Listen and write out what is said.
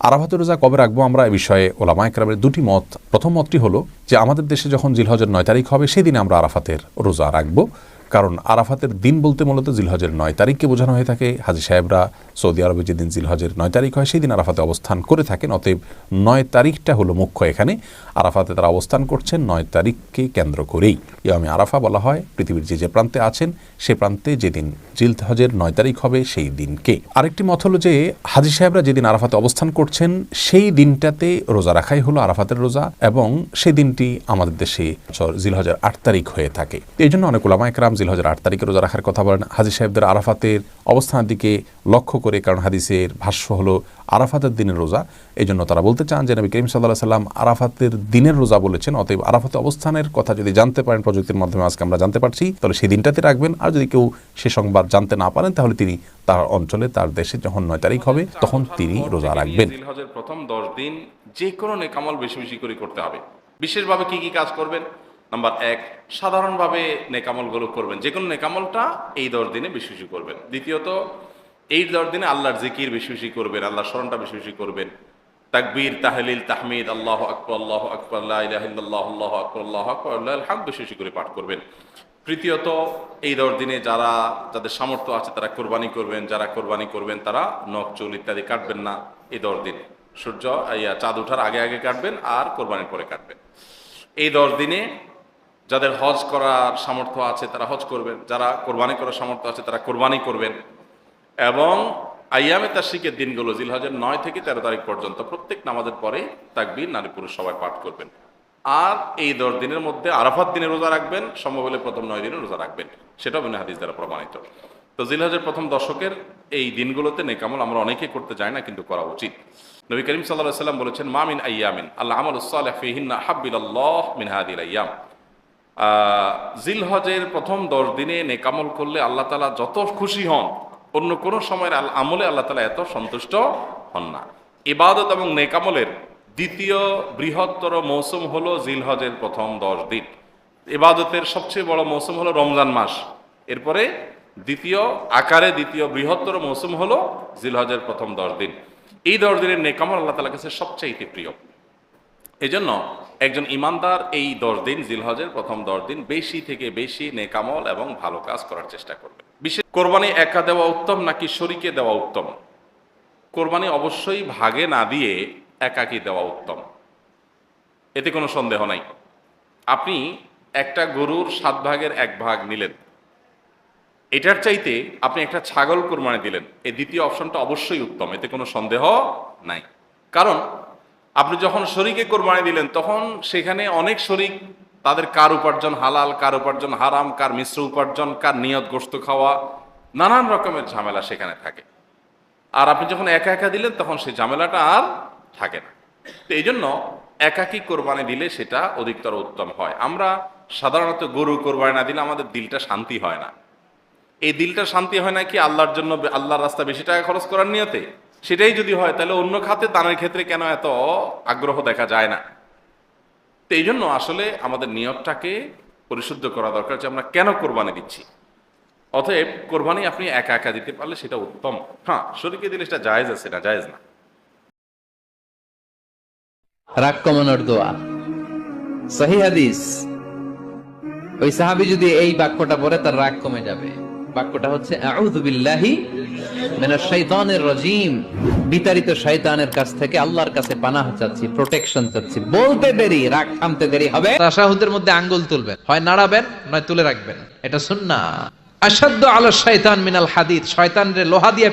আরাফাতের রোজা কবে রাখব আমরা এ বিষয়ে ওলামা একরামের দুটি মত। প্রথম মতটি হলো যে, আমাদের দেশে যখন জিলহজের নয় তারিখ হবে, সেদিন আমরা আরাফাতের রোজা রাখব। কারণ আরাফাতের দিন বলতে মূলত জিলহজের নয় তারিখকে বোঝানো হয়ে থাকে। হাজি সাহেবরা সৌদি আরবে যেদিন জিলহজের নয় তারিখ হয়, সেই দিন আরাফাতে অবস্থান করে থাকেন। অতএব নয় তারিখটা হলো মুখ্য এখানে। আরাফাতে তারা অবস্থান করছেন নয় তারিখকে কেন্দ্র করেই। ইয়ামে আরাফা বলা হয়, পৃথিবীর যে যে প্রান্তে আছেন, সে প্রান্তে যেদিন জিলহজের নয় তারিখ হবে, সেই দিনকে। আরেকটি মত হলো যে, হাজি সাহেবরা যেদিন আরাফাতে অবস্থান করছেন, সেই দিনটাতে রোজা রাখাই হলো আরাফাতের রোজা এবং সেই দিনটি আমাদের দেশে জিলহজের আট তারিখ হয়ে থাকে। এই জন্য অনেক ওলামা একরাম জিলহজের আট তারিখে রোজা রাখার কথা বলেন। হাজি সাহেবদের আরাফাতের অবস্থানের দিকে লক্ষ্য করে, কারণ হাদিসের ভাষ্য হলো আরাফাতের দিনের রোজা। এই জন্য তারা বলতে চান যে নবী করিম সাল্লাহ সাল্লাম আরাফাতের দিনের রোজা বলেছেন। অতএব আরাফাতে অবস্থানের কথা যদি জানতে পারেন, প্রযুক্তির মাধ্যমে আজকে আমরা জানতে পারছি, তাহলে সেই দিনটাতে রাখবেন। আর যদি কেউ সে সংবাদ জানতে না পারেন, তাহলে তিনি তার অঞ্চলে, তার দেশে যখন নয় তারিখ হবে, তখন তিনি রোজা রাখবেন। প্রথম দশ দিন যে কোনো নেকামল বেশি বেশি করে করতে হবে। বিশেষভাবে কি কি কাজ করবেন? নাম্বার এক, সাধারণভাবে নেকামলগুলো করবেন। যে কোনো নেকামলটা এই দশ দিনে বেশি বেশি করবেন। দ্বিতীয়ত, এই দশ দিনে আল্লাহর জিকির বেশি বেশি করবেন, আল্লাহর স্মরণটা বেশি বেশি করবেন। তাকবীর, তাহলিল, তাহমিদ, আল্লাহ আকবর আল্লাহ আকবর আল্লাহ আল্লাহ আকবর আল্লাহ আকবর, আল্লাহ হাম বেশি বেশি করে পাঠ করবেন। তৃতীয়ত, এই দশ দিনে যারা, যাদের সামর্থ্য আছে তারা কোরবানি করবেন, যারা কোরবানি করবেন তারা নখ, চুল ইত্যাদি কাটবেন না এই দশ দিনে। সূর্য চাঁদ ওঠার আগে আগে কাটবেন আর কোরবানির পরে কাটবেন। এই দশ দিনে যাদের হজ করার সামর্থ্য আছে তারা হজ করবেন, যারা কোরবানি করার সামর্থ্য আছে তারা কোরবানি করবেন। এবং আইয়ামে তাশরিকের দিনগুলো, জিলহজের নয় থেকে তেরো তারিখ পর্যন্ত প্রত্যেক নামাজের পরে তাকবীর, নারী পুরুষ সবাই পাঠ করবেন। আর এই দশ দিনের মধ্যে আরাফাত দিনে রোজা রাখবেন সম্ভব হলে প্রথম নয় দিনে রোজা রাখবেন। সেটাও বিনা হাদিস দ্বারা প্রমাণিত। তো জিলহজের প্রথম দশকের এই দিনগুলোতে নেকামল আমরা অনেকে করতে যাই না, কিন্তু করা উচিত। নবী করিম সাল্লাহ সাল্লাম বলেছেন মামিন আইয়ামিন আল্লাহ আমল সালেহ ফিহিন্না হাব্বিল আল্লাহ মিন হাদিল আইয়াম জিলহজের প্রথম দশ দিনে নেকামল করলে আল্লাহ তালা যত খুশি হন, অন্য কোনো সময়ের আমলে আল্লাহ তালা এত সন্তুষ্ট হন না। ইবাদত এবং নেকামলের দ্বিতীয় বৃহত্তর মৌসুম হলো জিলহজের প্রথম দশ দিন। ইবাদতের সবচেয়ে বড় মৌসুম হলো রমজান মাস। এরপরে দ্বিতীয় আকারে দ্বিতীয় বৃহত্তর মৌসুম হলো জিলহজের প্রথম দশ দিন। এই দশ দিনের নেকামল আল্লাহ তালা কাছে সবচাইতে প্রিয়। এই জন্য একজন ইমানদার এই দশ দিন জিলহজের প্রথম দশ দিন বেশি থেকে বেশি নেকামল এবং ভালো কাজ করার চেষ্টা করবে। বিশেষ কোরবানি একা দেওয়া উত্তম নাকি শরীকে দেওয়া উত্তম? কোরবানি অবশ্যই ভাগে না দিয়ে একাকি দেওয়া উত্তম। এতে কোনো সন্দেহ নাই। আপনি একটা গরুর সাত ভাগের এক ভাগ নিলেন। এটার চাইতে আপনি একটা ছাগল কোরবানি দিলেন। এই দ্বিতীয় অপশনটা অবশ্যই উত্তম, এতে কোনো সন্দেহ নাই। কারণ আপনি যখন শরীকে কোরবানি দিলেন, তখন সেখানে অনেক শরিক তাদের কার উপার্জন হালাল, কার উপার্জন হারাম, কার মিশ্র উপার্জন, কার নিয়ত গোস্ত খাওয়া, নানান রকমের ঝামেলা সেখানে থাকে। আর আপনি যখন একা একা দিলেন, তখন সেই ঝামেলাটা আর থাকে না। তো এই জন্য একাকি কোরবানি দিলে সেটা অধিকতর উত্তম হয়। আমরা সাধারণত গরু কোরবানি না দিলে আমাদের দিলটা শান্তি হয় না। এই দিলটা শান্তি হয় না কি আল্লাহর জন্য, আল্লাহর রাস্তা বেশি টাকা খরচ করার নিয়তে? সেটাই যদি হয়, তাহলে অন্য খাতে দানের ক্ষেত্রে কেন এত আগ্রহ দেখা যায় না? তো এই জন্য আসলে আমাদের নিয়তটাকে পরিশুদ্ধ করা দরকার যে আমরা কেন কোরবানি দিচ্ছি। অতএব কোরবানি আপনি একা একা দিতে পারলে সেটা উত্তম। হ্যাঁ শরীরকে দিলে সেটা জায়েজ আছে না জায়েজ না? রাগ কমানোর দোয়া। সহি হাদিস। ওই সাহাবি যদি এই বাক্যটা পড়ে, তার রাগ কমে যাবে। বাক্যটা হচ্ছে, আউযু বিল্লাহি বিতাড়িত শয়তানের কাছ থেকে আল্লাহর কাছে পানাহ চাচ্ছি প্রোটেকশন চাচ্ছি। বলতে দেরি, রাগ থামতে দেরি হবে। তাশাহুদের মধ্যে আঙ্গুল তুলবেন, হয় নাড়াবেন, নয় তুলে রাখবেন। এটা সুন্নাহ। আসাদ্দ আলো শয়তান মিনাল হাদিদ শয়তান রে লোহা দিয়ে